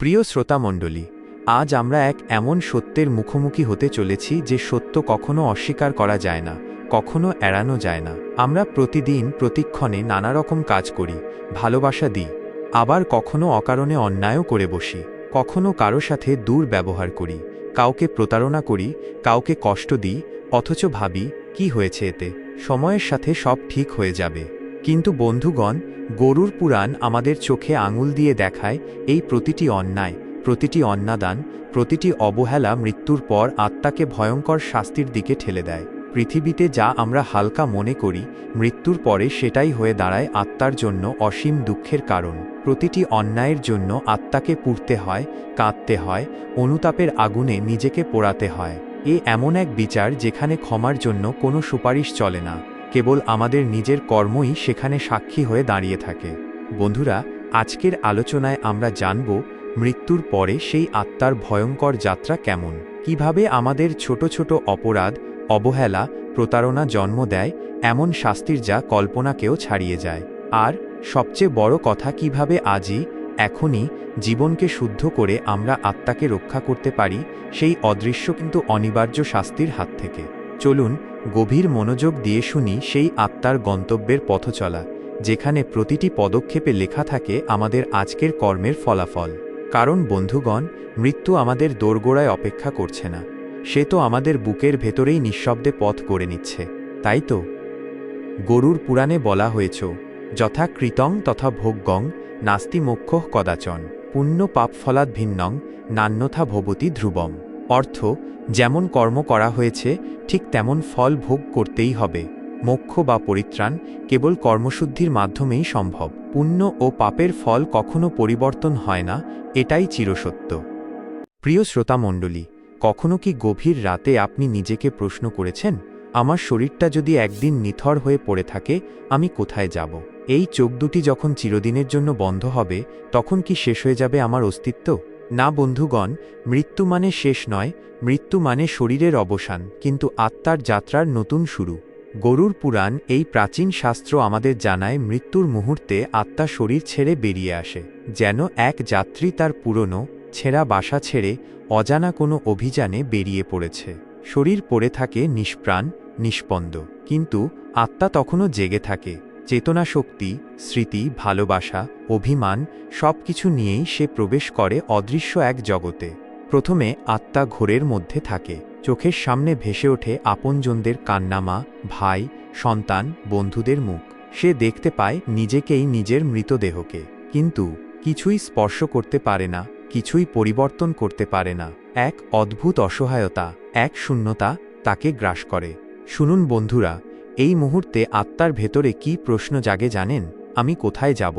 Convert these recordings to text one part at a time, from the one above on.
প্রিয় শ্রোতামণ্ডলী, আজ আমরা এক এমন সত্যের মুখোমুখি হতে চলেছি যে সত্য কখনো অস্বীকার করা যায় না, কখনো এড়ানো যায় না। আমরা প্রতিদিন প্রতিক্ষণে নানা রকম কাজ করি, ভালোবাসা দিই, আবার কখনো অকারণে অন্যায়ও করে বসি, কখনো কারও সাথে দূর ব্যবহার করি, কাউকে প্রতারণা করি, কাউকে কষ্ট দিই, অথচ ভাবি, কি হয়েছে এতে? সময়ের সাথে সব ঠিক হয়ে যাবে। কিন্তু বন্ধুগণ, গরুর পুরাণ আমাদের চোখে আঙুল দিয়ে দেখায়, এই প্রতিটি অন্যায়, প্রতিটি অন্নাদান, প্রতিটি অবহেলা মৃত্যুর পর আত্মাকে ভয়ঙ্কর শাস্তির দিকে ঠেলে দেয়। পৃথিবীতে যা আমরা হালকা মনে করি, মৃত্যুর পরে সেটাই হয়ে দাঁড়ায় আত্মার জন্য অসীম দুঃখের কারণ। প্রতিটি অন্যায়ের জন্য আত্মাকে পুড়তে হয়, কাঁদতে হয়, অনুতাপের আগুনে নিজেকে পোড়াতে হয়। এ এমন এক বিচার যেখানে ক্ষমার জন্য কোনো সুপারিশ চলে না। কেবল আমাদের নিজের কর্মই সেখানে সাক্ষী হয়ে দাঁড়িয়ে থাকে। বন্ধুরা, আজকের আলোচনায় আমরা জানব, মৃত্যুর পরে সেই আত্মার ভয়ঙ্কর যাত্রা কেমন? কীভাবে আমাদের ছোট ছোট অপরাধ, অবহেলা, প্রতারণা জন্ম দেয়, এমন শাস্তির যা কল্পনাকেও ছাড়িয়ে যায়? আর সবচেয়ে বড় কথা, কীভাবে আজই, এখনই জীবনকে শুদ্ধ করে আমরা আত্মাকে রক্ষা করতে পারি, সেই অদৃশ্য কিন্তু অনিবার্য শাস্তির হাত থেকে। চলুন গভীর মনোযোগ দিয়ে শুনি সেই আত্মার গন্তব্যের পথ চলা, যেখানে প্রতিটি পদক্ষেপে লেখা থাকে আমাদের আজকের কর্মের ফলাফল। কারণ বন্ধুগণ, মৃত্যু আমাদের দোরগোড়ায় অপেক্ষা করছে না। সে তো আমাদের বুকের ভেতরেই নিঃশব্দে পথ করে নিচ্ছে। তাই তো? গরুর পুরাণে বলা হয়েছ, যথা কৃতং তথা ভোগ্যং, নাস্তি মোক্ষ কদাচন। পুণ্য পাপ ফলাদ ভিন্নং, নান্যথা ভবতী ধ্রুবম। অর্থ, যেমন কর্ম করা হয়েছে, ঠিক তেমন ফল ভোগ করতেই হবে। মোক্ষ বা পরিত্রাণ কেবল কর্মশুদ্ধির মাধ্যমেই সম্ভব। পুণ্য ও পাপের ফল কখনো পরিবর্তন হয় না, এটাই চিরসত্য। প্রিয় শ্রোতামণ্ডলী, কখনো কি গভীর রাতে আপনি নিজেকে প্রশ্ন করেছেন, আমার শরীরটা যদি একদিন নিথর হয়ে পড়ে থাকে, আমি কোথায় যাব? এই চোখ দুটি যখন চিরদিনের জন্য বন্ধ হবে, তখন কি শেষ হয়ে যাবে আমার অস্তিত্ব? না বন্ধুগণ, মৃত্যু মানে শেষ নয়, মৃত্যু মানে শরীরের অবসান, কিন্তু আত্মার যাত্রার নতুন শুরু। গরুর পুরাণ এই প্রাচীন শাস্ত্র আমাদের জানায় মৃত্যুর মুহূর্তে আত্মা শরীর ছেড়ে বেরিয়ে আসে, যেন এক যাত্রী তার পুরনো, ছেঁড়া বাসা ছেড়ে অজানা কোনো অভিযানে বেরিয়ে পড়েছে। শরীর পড়ে থাকে নিষ্প্রাণ, নিষ্পন্দ, কিন্তু আত্মা তখনও জেগে থাকে। চেতনা শক্তি, স্মৃতি, ভালোবাসা, অভিমান সব কিছু নিয়েই সে প্রবেশ করে অদৃশ্য এক জগতে। প্রথমে আত্মা ঘোরের মধ্যে থাকে। চোখের সামনে ভেসে ওঠে আপনজনদের কান্নামা, ভাই, সন্তান, বন্ধুদের মুখ। সে দেখতে পায় নিজেকেই নিজের মৃতদেহকে। কিন্তু কিছুই স্পর্শ করতে পারে না, কিছুই পরিবর্তন করতে পারে না। এক অদ্ভুত অসহায়তা, এক শূন্যতা তাকে গ্রাস করে। শুনুন বন্ধুরা এই মুহূর্তে আত্মার ভেতরে কি প্রশ্ন জাগে জানেন? আমি কোথায় যাব?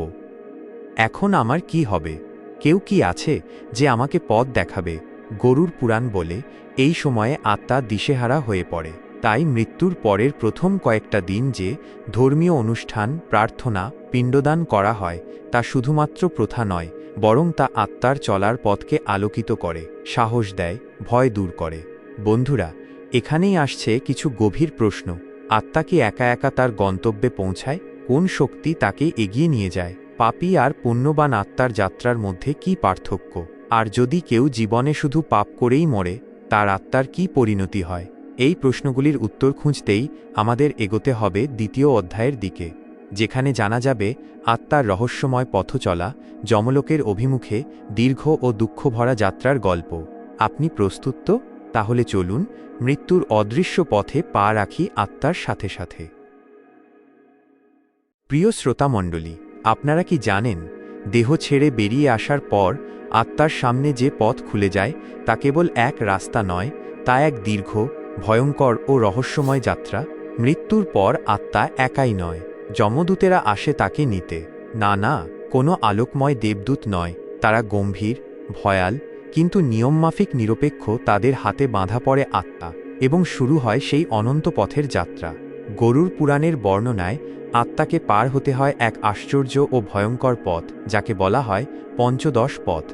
এখন আমার কি হবে? কেউ কি আছে যে আমাকে পথ দেখাবে? গরুর পুরাণ বলে, এই সময়ে আত্মা দিশেহারা হয়ে পড়ে। তাই মৃত্যুর পরের প্রথম কয়েকটা দিন যে ধর্মীয় অনুষ্ঠান, প্রার্থনা, পিণ্ডদান করা হয়, তা শুধুমাত্র প্রথা নয়, বরং তা আত্মার চলার পথকে আলোকিত করে, সাহস দেয়, ভয় দূর করে। বন্ধুরা, এখানেই আসছে কিছু গভীর প্রশ্ন। আত্মা কি একা একা তার গন্তব্যে পৌঁছায়? কোন শক্তি তাকে এগিয়ে নিয়ে যায়? পাপী আর পুণ্যবান আত্মার যাত্রার মধ্যে কি পার্থক্য? আর যদি কেউ জীবনে শুধু পাপ করেই মরে, তার আত্মার কি পরিণতি হয়? এই প্রশ্নগুলির উত্তর খুঁজতেই আমাদের এগোতে হবে দ্বিতীয় অধ্যায়ের দিকে, যেখানে জানা যাবে আত্মার রহস্যময় পথ চলা, যমলোকের অভিমুখে দীর্ঘ ও দুঃখভরা যাত্রার গল্প। আপনি প্রস্তুত তো? তাহলে চলুন মৃত্যুর অদৃশ্য পথে পা রাখি আত্মার সাথে সাথে। প্রিয় শ্রোতামণ্ডলী আপনারা কি জানেন, দেহ ছেড়ে বেরিয়ে আসার পর আত্মার সামনে যে পথ খুলে যায় তা কেবল এক রাস্তা নয়, তা এক দীর্ঘ, ভয়ঙ্কর ও রহস্যময় যাত্রা। মৃত্যুর পর আত্মা একাই নয়, যমদূতেরা আসে তাকে নিতে। না না, কোনো আলোকময় দেবদূত নয়, তারা গম্ভীর, ভয়াল কিন্তু নিয়মমাফিক নিরপেক্ষ তাদের হাতে বাঁধা পড়ে আত্মা, এবং শুরু হয় সেই অনন্ত পথের যাত্রা। গরুর পুরাণের বর্ণনায়, আত্মাকে পার হতে হয় এক আশ্চর্য ও ভয়ঙ্কর পথ, যাকে বলা হয় পঞ্চদশ পথ।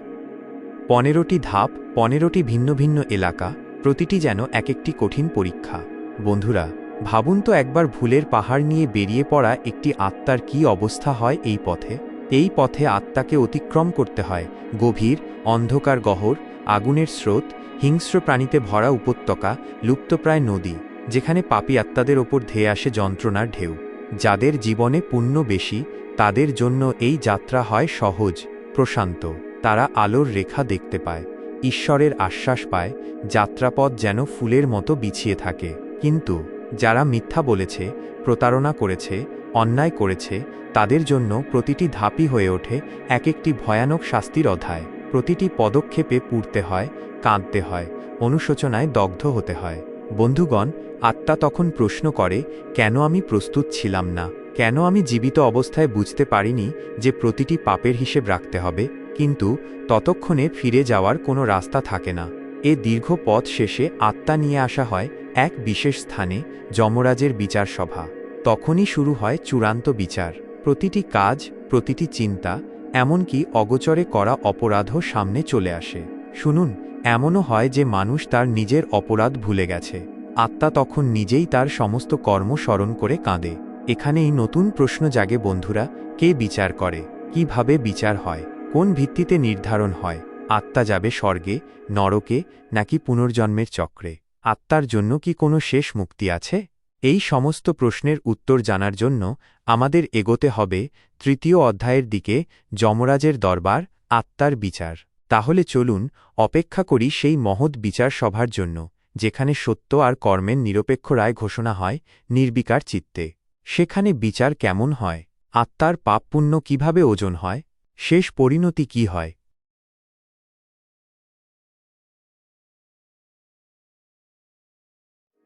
পনেরোটি ধাপ, পনেরোটি ভিন্ন ভিন্ন এলাকা, প্রতিটি যেন এক একটি কঠিন পরীক্ষা। বন্ধুরা, ভাবুন তো একবার ভুলের পাহাড় নিয়ে বেরিয়ে পড়া একটি আত্মার কি অবস্থা হয় এই পথে? এই পথে আত্মাকে অতিক্রম করতে হয়, গভীর, অন্ধকার গহর, আগুনের স্রোত, হিংস্র প্রাণীতে ভরা উপত্যকা, লুপ্তপ্রায় নদী, যেখানে পাপী আত্মাদের ওপর ধেয়ে আসে যন্ত্রণার ঢেউ। যাদের জীবনে পুণ্য বেশি, তাদের জন্য এই যাত্রা হয় সহজ, প্রশান্ত। তারা আলোর রেখা দেখতে পায়, ঈশ্বরের আশ্বাস পায়, যাত্রাপথ যেন ফুলের মতো বিছিয়ে থাকে। কিন্তু, যারা মিথ্যা বলেছে, প্রতারণা করেছে অন্যায় করেছে, তাদের জন্য প্রতিটি ধাপই হয়ে ওঠে এক একটি ভয়ানক শাস্তির অধ্যায়। প্রতিটি পদক্ষেপে পুড়তে হয়, কাঁদতে হয়, অনুশোচনায় দগ্ধ হতে হয়। বন্ধুগণ, আত্মা তখন প্রশ্ন করে, কেন আমি প্রস্তুত ছিলাম না? কেন আমি জীবিত অবস্থায় বুঝতে পারিনি যে প্রতিটি পাপের হিসেব রাখতে হবে? কিন্তু ততক্ষণে ফিরে যাওয়ার কোনো রাস্তা থাকে না। এ দীর্ঘ পথ শেষে আত্মা নিয়ে আসা হয় এক বিশেষ স্থানে, যমরাজের বিচার সভা তখনই শুরু হয় চূড়ান্ত বিচার। প্রতিটি কাজ, প্রতিটি চিন্তা, এমনকি অগোচরে করা অপরাধও সামনে চলে আসে। শুনুন, এমনও হয় যে মানুষ তার নিজের অপরাধ ভুলে গেছে। আত্মা তখন নিজেই তার সমস্ত কর্ম স্মরণ করে কাঁদে। এখানেই নতুন প্রশ্ন জাগে, বন্ধুরা, কে বিচার করে? কীভাবে বিচার হয়? কোন ভিত্তিতে নির্ধারণ হয়? আত্মা যাবে স্বর্গে, নরকে, নাকি পুনর্জন্মের চক্রে? আত্মার জন্য কি কোনো শেষ মুক্তি আছে? এই সমস্ত প্রশ্নের উত্তর জানার জন্য আমাদের এগোতে হবে তৃতীয় অধ্যায়ের দিকে যমরাজের দরবার, আত্মার বিচার। তাহলে চলুন অপেক্ষা করি সেই মহৎ বিচার সভার জন্য, যেখানে সত্য আর কর্মের নিরপেক্ষ রায় ঘোষণা হয় নির্বিকার চিত্তে। সেখানে বিচার কেমন হয়? আত্মার পাপ পুণ্য কীভাবে ওজন হয়? শেষ পরিণতি কি হয়?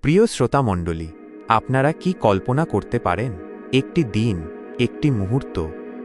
প্রিয় শ্রোতামণ্ডলী আপনারা কি কল্পনা করতে পারেন, একটি দিন, একটি মুহূর্ত,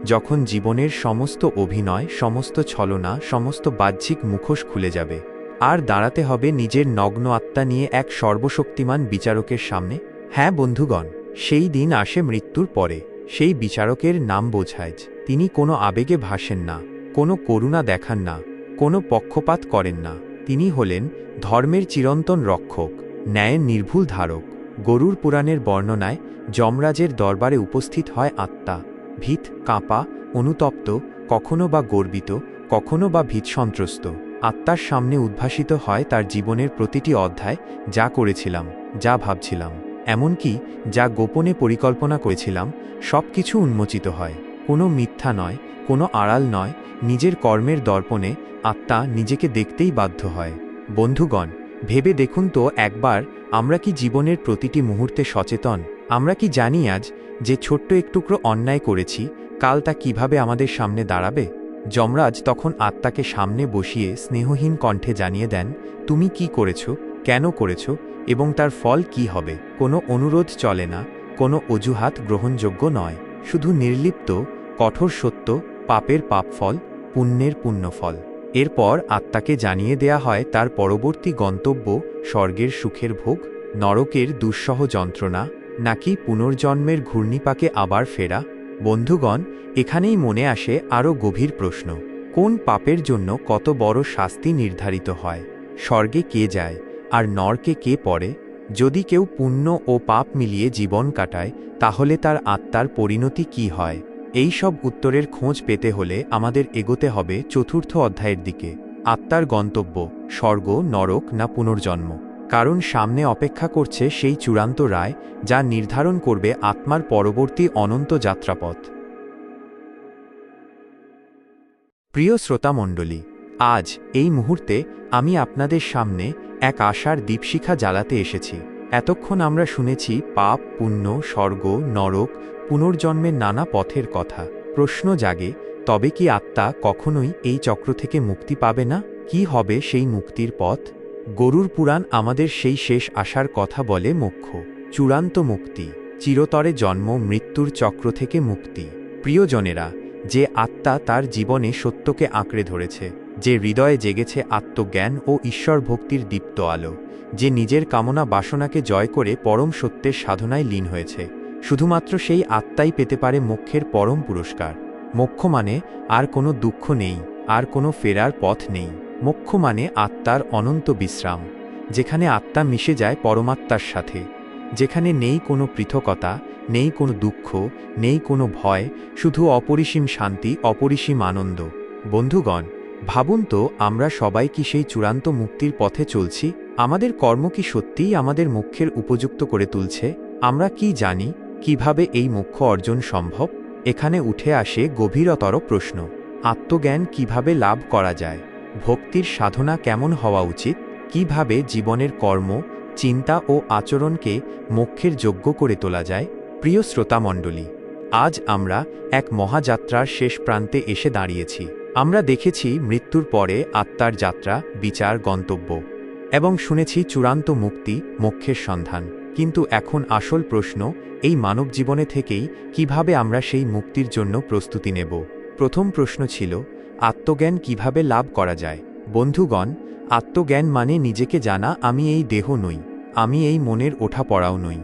যখন জীবনের সমস্ত অভিনয়, সমস্ত ছলনা, সমস্ত বাহ্যিক মুখোশ খুলে যাবে, আর দাঁড়াতে হবে নিজের নগ্ন আত্মা নিয়ে এক সর্বশক্তিমান বিচারকের সামনে? হ্যাঁ বন্ধুগণ, সেই দিন আসে মৃত্যুর পরে, সেই বিচারকের নাম বোঝায় তিনি কোনো আবেগে ভাসেন না, কোনো করুণা দেখান না, কোনো পক্ষপাত করেন না, তিনি হলেন ধর্মের চিরন্তন রক্ষক, ন্যায়ের নির্ভুল ধারক। গরুর পুরাণের বর্ণনায় যমরাজের দরবারে উপস্থিত হয় আত্মা, ভীত, কাঁপা, অনুতপ্ত, কখনো বা গর্বিত, কখনো বা ভীতসন্ত্রস্ত। আত্মার সামনে উদ্ভাসিত হয় তার জীবনের প্রতিটি অধ্যায়, যা করেছিলাম, যা ভাবছিলাম। এমনকি যা গোপনে পরিকল্পনা করেছিলাম সব কিছু উন্মোচিত হয়। কোনো মিথ্যা নয়, কোনো আড়াল নয়, নিজের কর্মের দর্পণে আত্মা নিজেকে দেখতেই বাধ্য হয়। বন্ধুগণ, ভেবে দেখুন তো একবার আমরা কি জীবনের প্রতিটি মুহূর্তে সচেতন? আমরা কি জানি আজ যে ছোট্ট একটুকরো অন্যায় করেছি, কাল তা কীভাবে আমাদের সামনে দাঁড়াবে? যমরাজ তখন আত্মাকে সামনে বসিয়ে স্নেহহীন কণ্ঠে জানিয়ে দেন, তুমি কি করেছ, কেন করেছ, এবং তার ফল কি হবে? কোনো অনুরোধ চলে না, কোনো অজুহাত গ্রহণযোগ্য নয়। শুধু নির্লিপ্ত, কঠোর সত্য, পাপের পাপফল, পুণ্যের পুণ্যফল। এরপর আত্মাকে জানিয়ে দেয়া হয় তার পরবর্তী গন্তব্য স্বর্গের সুখের ভোগ, নরকের দুঃসহ যন্ত্রণা, নাকি পুনর্জন্মের ঘূর্ণিপাকে আবার ফেরা। বন্ধুগণ, এখানেই মনে আসে আরও গভীর প্রশ্ন, কোন পাপের জন্য কত বড় শাস্তি নির্ধারিত হয়? স্বর্গে কে যায়, আর নরকে কে পড়ে? যদি কেউ পুণ্য ও পাপ মিলিয়ে জীবন কাটায়, তাহলে তার আত্মার পরিণতি কি হয়? এই সব উত্তরের খোঁজ পেতে হলে আমাদের এগোতে হবে চতুর্থ অধ্যায়ের দিকে, আত্মার গন্তব্য, স্বর্গ, নরক না পুনর্জন্ম। কারণ সামনে অপেক্ষা করছে সেই চূড়ান্ত রায় যা নির্ধারণ করবে আত্মার পরবর্তী অনন্ত যাত্রাপথ। প্রিয় শ্রোতামণ্ডলী, আজ এই মুহূর্তে আমি আপনাদের সামনে এক আশার দীপশিখা জ্বালাতে এসেছি। এতক্ষণ আমরা শুনেছি পাপ, পুণ্য, স্বর্গ, নরক পুনর্জন্মের নানা পথের কথা। প্রশ্ন জাগে, তবে কি আত্মা কখনোই এই চক্র থেকে মুক্তি পাবে না? কি হবে সেই মুক্তির পথ? গরুর পুরাণ আমাদের সেই শেষ আশার কথা বলে মোক্ষ। চূড়ান্ত মুক্তি, চিরতরে জন্ম, মৃত্যুর চক্র থেকে মুক্তি। প্রিয়জনেরা, যে আত্মা তার জীবনে সত্যকে আঁকড়ে ধরেছে, যে হৃদয়ে জেগেছে আত্মজ্ঞান ও ঈশ্বর ভক্তির দীপ্ত আলো, যে নিজের কামনা বাসনাকে জয় করে পরম সত্যের সাধনায় লীন হয়েছে শুধুমাত্র সেই আত্মাই পেতে পারে মোক্ষের পরম পুরস্কার। মোক্ষ মানে আর কোনো দুঃখ নেই, আর কোনো ফেরার পথ নেই। মোক্ষ মানে আত্মার অনন্ত বিশ্রাম, যেখানে আত্মা মিশে যায় পরমাত্মার সাথে। যেখানে নেই কোনো পৃথকতা, নেই কোনো দুঃখ, নেই কোনো ভয়, শুধু অপরিসীম শান্তি, অপরিসীম আনন্দ। বন্ধুগণ, ভাবুন তো আমরা সবাই কি সেই চূড়ান্ত মুক্তির পথে চলছি? আমাদের কর্ম কি সত্যিই আমাদের মুখ্যের উপযুক্ত করে তুলছে? আমরা কি জানি? কীভাবে এই মুখ্য অর্জন সম্ভব? এখানে উঠে আসে গভীরতর প্রশ্ন। আত্মজ্ঞান কীভাবে লাভ করা যায়? ভক্তির সাধনা কেমন হওয়া উচিত? কীভাবে জীবনের কর্ম, চিন্তা ও আচরণকে মোক্ষের যোগ্য করে তোলা যায়? প্রিয় শ্রোতামণ্ডলী, আজ আমরা এক মহাযাত্রার শেষ প্রান্তে এসে দাঁড়িয়েছি। আমরা দেখেছি মৃত্যুর পরে আত্মার যাত্রা, বিচার, গন্তব্য এবং শুনেছি চূড়ান্ত মুক্তি, মোক্ষের সন্ধান। কিন্তু এখন আসল প্রশ্ন, এই মানব জীবনে থেকেই কীভাবে আমরা সেই মুক্তির জন্য প্রস্তুতি নেব? প্রথম প্রশ্ন ছিল, আত্মজ্ঞান কীভাবে লাভ করা যায়? বন্ধুগণ, আত্মজ্ঞান মানে নিজেকে জানা, আমি এই দেহ নই, আমি এই মনের ওঠা পড়াও নই।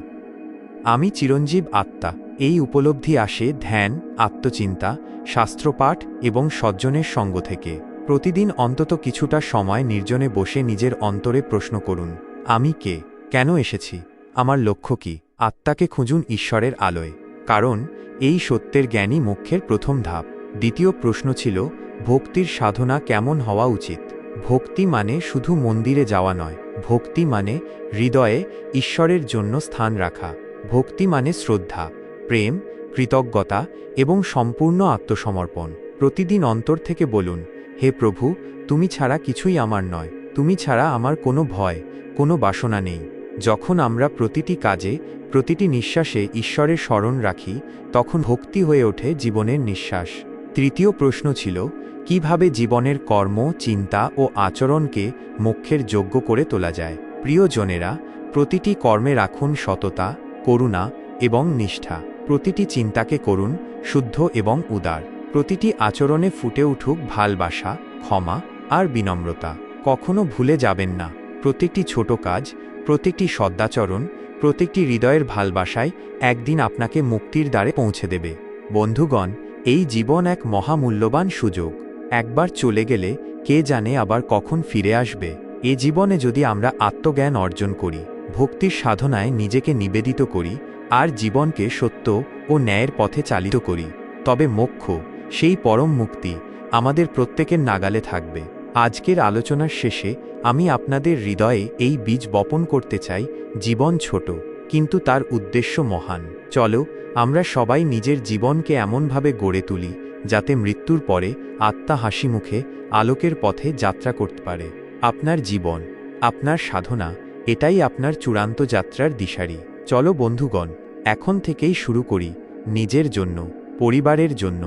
আমি চিরঞ্জীব আত্মা, এই উপলব্ধি আসে ধ্যান, আত্মচিন্তা, শাস্ত্রপাঠ এবং সজ্জনের সঙ্গ থেকে। প্রতিদিন অন্তত কিছুটা সময় নির্জনে বসে নিজের অন্তরে প্রশ্ন করুন, আমি কে? কেন এসেছি? আমার লক্ষ্য কি? আত্মাকে খুঁজুন ঈশ্বরের আলোয়। কারণ, এই সত্যের জ্ঞানই মোক্ষের প্রথম ধাপ। দ্বিতীয় প্রশ্ন ছিল, ভক্তির সাধনা কেমন হওয়া উচিত? ভক্তি মানে শুধু মন্দিরে যাওয়া নয়। ভক্তি মানে হৃদয়ে ঈশ্বরের জন্য স্থান রাখা। ভক্তি মানে শ্রদ্ধা, প্রেম, কৃতজ্ঞতা এবং সম্পূর্ণ আত্মসমর্পণ। প্রতিদিন অন্তর থেকে বলুন, হে প্রভু, তুমি ছাড়া কিছুই আমার নয়। তুমি ছাড়া আমার কোনো ভয়, কোনো বাসনা নেই। যখন আমরা প্রতিটি কাজে, প্রতিটি নিঃশ্বাসে ঈশ্বরের স্মরণ রাখি, তখন ভক্তি হয়ে ওঠে জীবনের নিঃশ্বাস। তৃতীয় প্রশ্ন ছিল, কীভাবে জীবনের কর্ম, চিন্তা ও আচরণকে মোক্ষের যোগ্য করে তোলা যায়? প্রিয়জনেরা, প্রতিটি কর্মে রাখুন সততা, করুণা এবং নিষ্ঠা। প্রতিটি চিন্তাকে করুন শুদ্ধ এবং উদার। প্রতিটি আচরণে ফুটে উঠুক ভালবাসা, ক্ষমা আর বিনম্রতা। কখনো ভুলে যাবেন না। প্রত্যেকটি ছোট কাজ প্রত্যেকটি সদ্যাচরণ প্রত্যেকটি হৃদয়ের ভালবাসায় একদিন আপনাকে মুক্তির দ্বারে পৌঁছে দেবে। বন্ধুগণ, এই জীবন এক মহামূল্যবান সুযোগ। একবার চলে গেলে কে জানে আবার কখন ফিরে আসবে। এ জীবনে যদি আমরা আত্মজ্ঞান অর্জন করি, ভক্তির সাধনায় নিজেকে নিবেদিত করি, আর জীবনকে সত্য ও ন্যায়ের পথে চালিত করি, তবে মোক্ষ, সেই পরম মুক্তি আমাদের প্রত্যেকের নাগালে থাকবে। আজকের আলোচনার শেষে আমি আপনাদের হৃদয়ে এই বীজ বপন করতে চাই, জীবন ছোট, কিন্তু তার উদ্দেশ্য মহান। চলো, আমরা সবাই নিজের জীবনকে এমনভাবে গড়ে তুলি, যাতে মৃত্যুর পরে আত্মা হাসি মুখে আলোকের পথে যাত্রা করতে পারে। আপনার জীবন, আপনার সাধনা, এটাই আপনার চূড়ান্ত যাত্রার দিশারি। চলো বন্ধুগণ, এখন থেকেই শুরু করি, নিজের জন্য, পরিবারের জন্য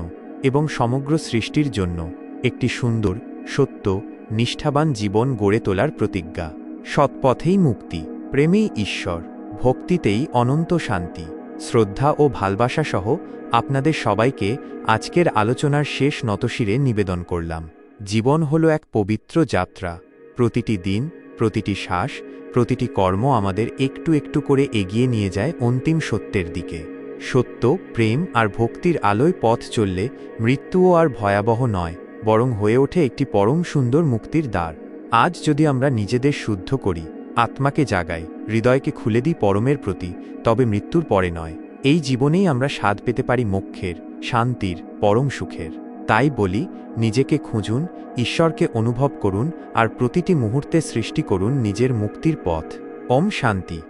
এবং সমগ্র সৃষ্টির জন্য একটি সুন্দর সত্য, নিষ্ঠাবান জীবন গড়ে তোলার প্রতিজ্ঞা। সৎপথেই মুক্তি, প্রেমেই ঈশ্বর, ভক্তিতেই অনন্ত শান্তি। শ্রদ্ধা ও ভালবাসা সহ আপনাদের সবাইকে আজকের আলোচনার শেষ নতশিরে নিবেদন করলাম। জীবন হল এক পবিত্র যাত্রা। প্রতিটি দিন, প্রতিটি শ্বাস, প্রতিটি কর্ম আমাদের একটু একটু করে এগিয়ে নিয়ে যায় অন্তিম সত্যের দিকে। সত্য, প্রেম আর ভক্তির আলোয় পথ চললে মৃত্যুও আর ভয়াবহ নয়। বরং হয়ে ওঠে একটি পরম সুন্দর মুক্তির দ্বার। আজ যদি আমরা নিজেদের শুদ্ধ করি, আত্মাকে জাগাই, হৃদয়কে খুলে দিই পরমের প্রতি, তবে মৃত্যুর পরে নয়। এই জীবনেই আমরা স্বাদ পেতে পারি মোক্ষের, শান্তির, পরম সুখের। তাই বলি, নিজেকে খুঁজুন, ঈশ্বরকে অনুভব করুন, আর প্রতিটি মুহূর্তে সৃষ্টি করুন নিজের মুক্তির পথ। ওম শান্তি।